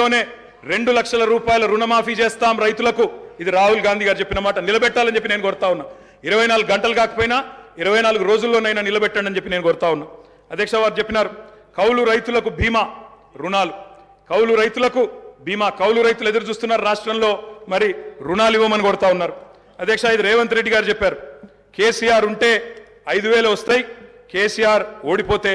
రోజుల్లోనే రెండు లక్షల రూపాయల రుణమాఫీ చేస్తాం రైతులకు. ఇది రాహుల్ గాంధీ గారు చెప్పిన మాట. నిలబెట్టాలని చెప్పి నేను కోరుతా ఉన్నా. ఇరవై నాలుగు గంటలు కాకపోయినా ఇరవై నాలుగు రోజుల్లోనైనా నిలబెట్టండి అని చెప్పి నేను కోరుతా ఉన్నా. అధ్యక్ష వారు చెప్పినారు కౌలు రైతులకు బీమా రుణాలు. కౌలు రైతులకు బీమా కౌలు రైతులు ఎదురు చూస్తున్నారు రాష్ట్రంలో మరి రుణాలు ఇవ్వమని కొడతా ఉన్నారు. అధ్యక్ష ఇది రేవంత్ రెడ్డి గారు చెప్పారు కేసీఆర్ ఉంటే ఐదు వేలు వస్తాయి కేసీఆర్ ఓడిపోతే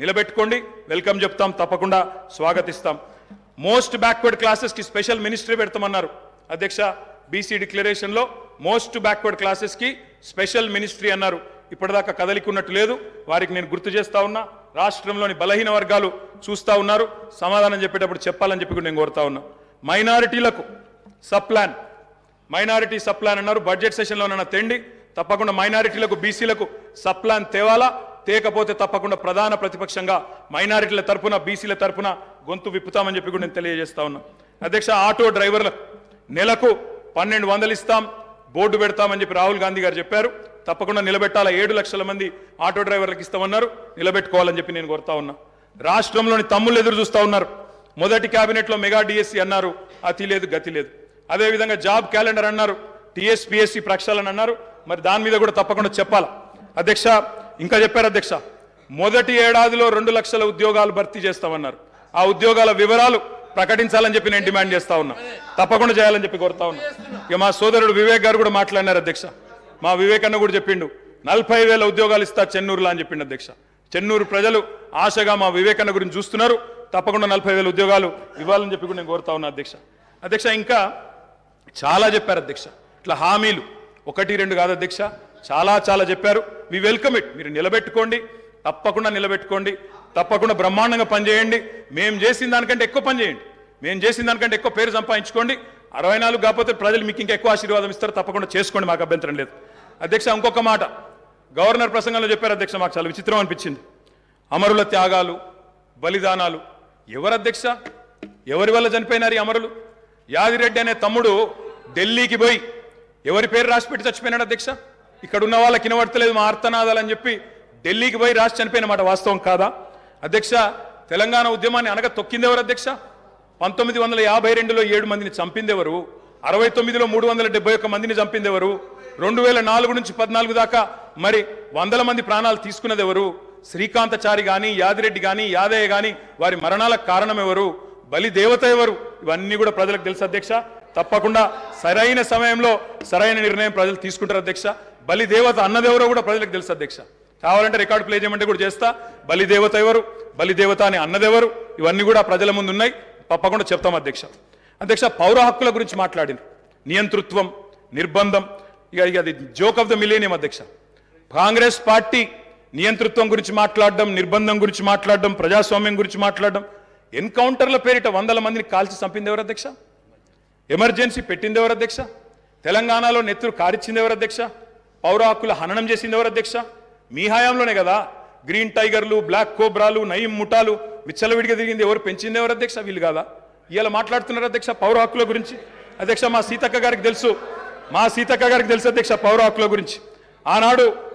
నిలబెట్టుకోండి. వెల్కమ్ చెప్తాం. తప్పకుండా స్వాగతిస్తాం. మోస్ట్ బ్యాక్వర్డ్ క్లాసెస్కి స్పెషల్ మినిస్ట్రీ పెడతామన్నారు. అధ్యక్ష బీసీ డిక్లరేషన్లో మోస్ట్ బ్యాక్వర్డ్ క్లాసెస్కి స్పెషల్ మినిస్ట్రీ అన్నారు. ఇప్పటిదాకా కదలికున్నట్టు లేదు. వారికి నేను గుర్తు చేస్తా ఉన్నా. రాష్ట్రంలోని బలహీన వర్గాలు చూస్తా ఉన్నారు. సమాధానం చెప్పేటప్పుడు చెప్పాలని చెప్పి నేను కోరుతా ఉన్నా. మైనారిటీలకు సప్లాన్ మైనారిటీ సప్లాన్ అన్నారు. బడ్జెట్ సెషన్లోనన్న తెండి. తప్పకుండా మైనారిటీలకు బీసీలకు సప్లాన్ తేవాలా? తేకపోతే తప్పకుండా ప్రధాన ప్రతిపక్షంగా మైనారిటీల తరపున బీసీల తరపున గొంతు విప్పుతామని చెప్పి కూడా నేను తెలియజేస్తా ఉన్నా. అధ్యక్ష ఆటో డ్రైవర్లకు నెలకు పన్నెండు వందలు ఇస్తాం బోర్డు పెడతామని చెప్పి రాహుల్ గాంధీ గారు చెప్పారు. తప్పకుండా నిలబెట్టాలా? ఏడు లక్షల మంది ఆటో డ్రైవర్లకు ఇస్తామన్నారు. నిలబెట్టుకోవాలని చెప్పి నేను కోరుతా ఉన్నా. రాష్ట్రంలోని తమ్ముళ్ళు ఎదురు చూస్తూ ఉన్నారు. మొదటి కేబినెట్లో మెగా డిఎస్సి అన్నారు. అతి లేదు గతి లేదు. అదేవిధంగా జాబ్ క్యాలెండర్ అన్నారు. టీఎస్పిఎస్సి ప్రక్షాళన అన్నారు. మరి దాని మీద కూడా తప్పకుండా చెప్పాలా? అధ్యక్ష ఇంకా చెప్పారు అధ్యక్ష మొదటి ఏడాదిలో రెండు లక్షల ఉద్యోగాలు భర్తీ చేస్తామన్నారు. ఆ ఉద్యోగాల వివరాలు ప్రకటించాలని చెప్పి నేను డిమాండ్ చేస్తా ఉన్నా. తప్పకుండా చేయాలని చెప్పి కోరుతా ఉన్నా. ఇక మా సోదరుడు వివేక్ గారు కూడా మాట్లాడినారు అధ్యక్ష. మా వివేక్ అన్న కూడా చెప్పిండు నలభై వేల ఉద్యోగాలు ఇస్తా చెన్నూరులో అని చెప్పిండు అధ్యక్ష. చెన్నూరు ప్రజలు ఆశగా మా వివేకన్న గురించి చూస్తున్నారు. తప్పకుండా నలభై వేల ఉద్యోగాలు ఇవ్వాలని చెప్పి కూడా నేను కోరుతా ఉన్నా అధ్యక్ష. అధ్యక్ష ఇంకా చాలా చెప్పారు అధ్యక్ష. ఇట్లా హామీలు ఒకటి రెండు కాదు అధ్యక్ష. చాలా చాలా చెప్పారు. మీ వెల్కమ్ ఇట్ మీరు నిలబెట్టుకోండి. తప్పకుండా నిలబెట్టుకోండి. తప్పకుండా బ్రహ్మాండంగా పనిచేయండి. మేము చేసిన దానికంటే ఎక్కువ పనిచేయండి. మేము చేసిన దానికంటే ఎక్కువ పేరు సంపాదించుకోండి. అరవై నాలుగు కాకపోతే ప్రజలు మీకు ఇంకా ఎక్కువ ఆశీర్వాదం ఇస్తారు. తప్పకుండా చేసుకోండి. మాకు అభ్యంతరం లేదు. అధ్యక్ష ఇంకొక మాట. గవర్నర్ ప్రసంగంలో చెప్పారు అధ్యక్ష మాకు చాలా విచిత్రం అనిపించింది. అమరుల త్యాగాలు బలిదానాలు. ఎవరు అధ్యక్ష? ఎవరి వల్ల చనిపోయినారు ఈ అమరులు? యాదిరెడ్డి అనే తమ్ముడు ఢిల్లీకి పోయి ఎవరి పేరు రాసిపెట్టి చచ్చిపోయినాడు అధ్యక్ష? ఇక్కడ ఉన్న వాళ్ళకి వినబడతలేదు మా ఆర్తనాదాలు అని చెప్పి ఢిల్లీకి పోయి రాసి చనిపోయిన మాట వాస్తవం కాదా? అధ్యక్ష తెలంగాణ ఉద్యమాన్ని అనగా తొక్కింది ఎవరు అధ్యక్ష? పంతొమ్మిది వందల యాభై రెండులో ఏడు మందిని చంపిందెవరు? అరవై తొమ్మిదిలో మూడు వందల డెబ్బై ఒక్క మందిని చంపిందెవరు? రెండు వేల నాలుగు నుంచి పద్నాలుగు దాకా మరి వందల మంది ప్రాణాలు తీసుకున్నది ఎవరు శ్రీకాంతచారి కానీ యాదిరెడ్డి కానీ యాదయ్య కానీ వారి మరణాలకు కారణం ఎవరు బలి దేవత ఎవరు? ఇవన్నీ కూడా ప్రజలకు తెలుసు అధ్యక్ష. తప్పకుండా సరైన సమయంలో సరైన నిర్ణయం ప్రజలు తీసుకుంటారు అధ్యక్ష. బలి దేవత అన్నదెవరో కూడా ప్రజలకు తెలుసు అధ్యక్ష. కావాలంటే రికార్డు ప్లే చేయమంటే కూడా చేస్తా. బలి దేవత ఎవరు? బలి దేవత అని అన్నదెవరు? ఇవన్నీ కూడా ప్రజల ముందు ఉన్నాయి. తప్పకుండా చెప్తాం అధ్యక్ష. అధ్యక్ష పౌర హక్కుల గురించి మాట్లాడింది నియంతృత్వం నిర్బంధం. ఇక ఇక అది జోక్ ఆఫ్ ద మిలేనియం అధ్యక్ష. కాంగ్రెస్ పార్టీ నియంతృత్వం గురించి మాట్లాడడం నిర్బంధం గురించి మాట్లాడడం ప్రజాస్వామ్యం గురించి మాట్లాడడం. ఎన్కౌంటర్ల పేరిట వందల మందిని కాల్చి చంపింది ఎవరు అధ్యక్ష? ఎమర్జెన్సీ పెట్టింది ఎవరు అధ్యక్ష? తెలంగాణలో నెత్తురు కారిచ్చింది ఎవరు అధ్యక్ష? పౌర హక్కుల హననం చేసింది ఎవరు అధ్యక్ష? మీ హయాంలోనే కదా. గ్రీన్ టైగర్లు బ్లాక్ కోబ్రాలు నయం ముఠాలు విచ్చలవిడిగా తిరిగింది ఎవరు? పెంచింది ఎవరు అధ్యక్ష? వీళ్ళు కాదా? ఇలా మాట్లాడుతున్నారు అధ్యక్ష పౌర హక్కుల గురించి. అధ్యక్ష మా సీతక్క గారికి తెలుసు. మా సీతక్క గారికి తెలుసు అధ్యక్ష పౌర హక్కుల గురించి. ఆనాడు